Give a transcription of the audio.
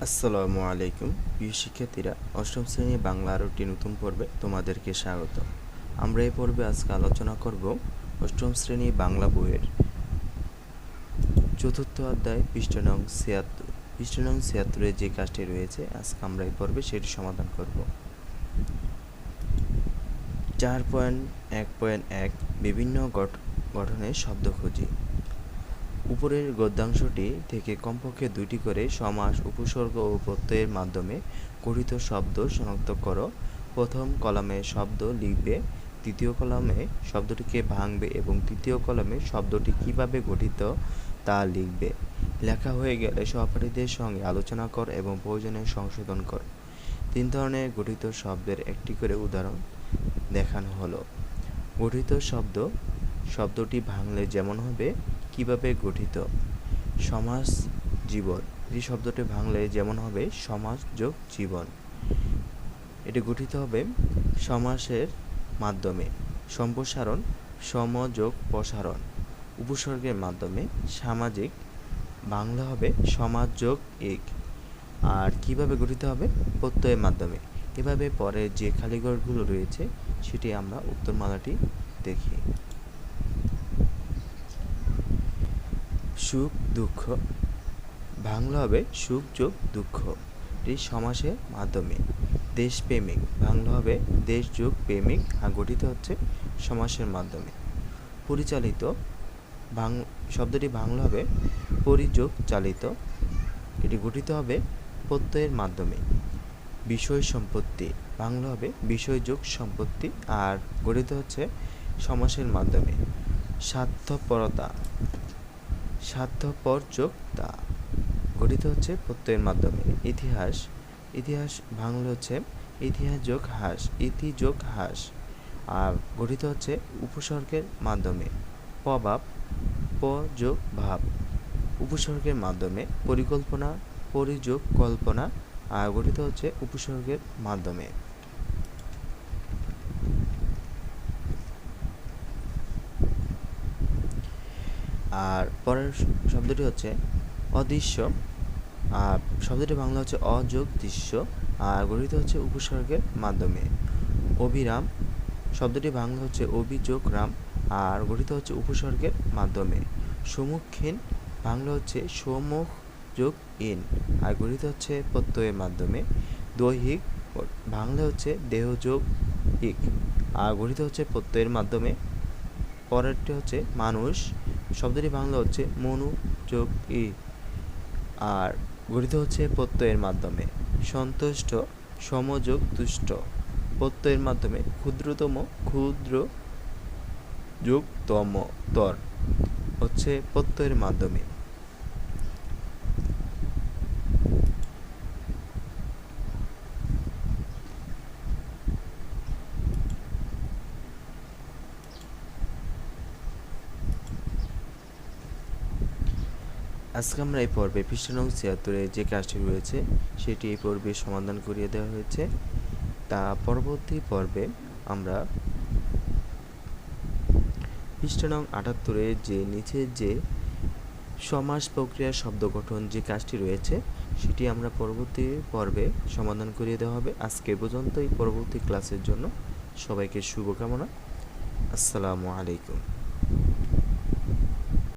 আসসালামু আলাইকুম, প্রিয় শিক্ষার্থীরা, অষ্টম শ্রেণি বাংলা আরও একটি নতুন পর্বে তোমাদেরকে স্বাগত। আমরা এই পর্বে আজকে আলোচনা করব অষ্টম শ্রেণি বাংলা বইয়ের চতুর্থ অধ্যায়, পৃষ্ঠ নং ছিয়াত্তর। পৃষ্ঠ নং ছিয়াত্তরের যে কাজটি রয়েছে, আজকে আমরা এই পর্বে সেটি সমাধান করব। চার পয়েন্ট এক পয়েন্ট এক, বিভিন্ন গঠ- গঠনের শব্দ খুঁজি। উপরের গদ্যাংশটি থেকে কমপক্ষে দুইটি করে সমাস, উপসর্গ ও প্রত্যয়ের মাধ্যমে গঠিত শব্দ শনাক্ত করো। প্রথম কলামে শব্দ লিখবে, দ্বিতীয় কলামে শব্দটিকে ভাঙবে এবং তৃতীয় কলামে শব্দটি কীভাবে গঠিত তা লিখবে। লেখা হয়ে গেলে সহপাঠীদের সঙ্গে আলোচনা কর এবং প্রয়োজনে সংশোধন কর। তিন ধরনের গঠিত শব্দের একটি করে উদাহরণ দেখানো হলো। গঠিত শব্দ, শব্দটি ভাঙলে যেমন হবে কীভাবে গঠিত? সমাজ জীবন। এই শব্দটি ভাঙলে যেমন হবে, সমাজ যোগ জীবন। এটি গঠিত হবে সমাসের মাধ্যমে। সম্প্রসারণ, সমযোগ, প্রসারণ। উপসর্গের মাধ্যমে। সামাজিক। বাংলা হবে সমাজ যোগ এক। আর কীভাবে গঠিত হবে? প্রত্যয়ের মাধ্যমে। এভাবে পরে যে খালিঘরগুলো রয়েছে, সেটি আমরা উত্তরমালাটি দেখি। সুখ, দুঃখ। বাংলা হবে সুখ, যোগ, দুঃখ। এটি সমাসের মাধ্যমে। দেশপ্রেমিক। বাংলা হবে দেশ, যোগ, প্রেমিক। আর গঠিত হচ্ছে সমাসের মাধ্যমে। পরিচালিত বাং শব্দটি বাংলা হবে পরিযোগ চালিত। এটি গঠিত হবে প্রত্যয়ের মাধ্যমে। বিষয় সম্পত্তি। বাংলা হবে বিষয়, যোগ, সম্পত্তি। আর গঠিত হচ্ছে সমাসের মাধ্যমে। স্বার্থপরতা স্বার্থপর যোগ তা। গঠিত হচ্ছে প্রত্যয়ের মাধ্যমে। ইতিহাস। ইতিহাস বাংলা হচ্ছে। ইতিহাস যোগ হাস। ইতি যোগ হাস। আর গঠিত হচ্ছে উপসর্গের মাধ্যমে। প্রভাব প যোগ ভাব। উপসর্গের মাধ্যমে। পরিকল্পনা। পরিযোগ কল্পনা। আর গঠিত হচ্ছে উপসর্গের মাধ্যমে। আর পরের শব্দটি হচ্ছে অদৃশ্য। আর শব্দটি বাংলা হচ্ছে অযোগ দৃশ্য আর গঠিত হচ্ছে উপসর্গের মাধ্যমে। অবিরাম। শব্দটি বাংলা হচ্ছে অভিযোগ রাম আর গঠিত হচ্ছে উপসর্গের মাধ্যমে। সম্মুখীন বাংলা হচ্ছে সমুখ যোগ ইন আর গঠিত হচ্ছে প্রত্যয়ের মাধ্যমে। দৈহিক। বাংলা হচ্ছে দেহযোগ ইক আর গঠিত হচ্ছে প্রত্যয়ের মাধ্যমে। পরেরটি হচ্ছে মানুষ। শব্দটি বাংলা হচ্ছে মনু যোগ ই আর গঠিত হচ্ছে প্রত্যয়ের মাধ্যমে। সন্তুষ্ট, সমযোগ, তুষ্ট। প্রত্যয়ের মাধ্যমে ক্ষুদ্রতম, ক্ষুদ্র যোগতম তর হচ্ছে প্রত্যয়ের মাধ্যমে। আজকে আমরা এই পর্বে পৃষ্ঠা নং ছিয়াত্তরে যে কাজটি রয়েছে, সেটি এই পর্বে সমাধান করিয়ে দেওয়া হয়েছে। তা পরবর্তী পর্বে আমরা পৃষ্ঠা নং আটাত্তরে যে নিচে যে সমাস প্রক্রিয়া শব্দ গঠন যে কাজটি রয়েছে, সেটি আমরা পরবর্তী পর্বে সমাধান করিয়ে দেওয়া হবে। আজকে পর্যন্ত এই পরবর্তী ক্লাসের জন্য সবাইকে শুভকামনা। আসসালামু আলাইকুম।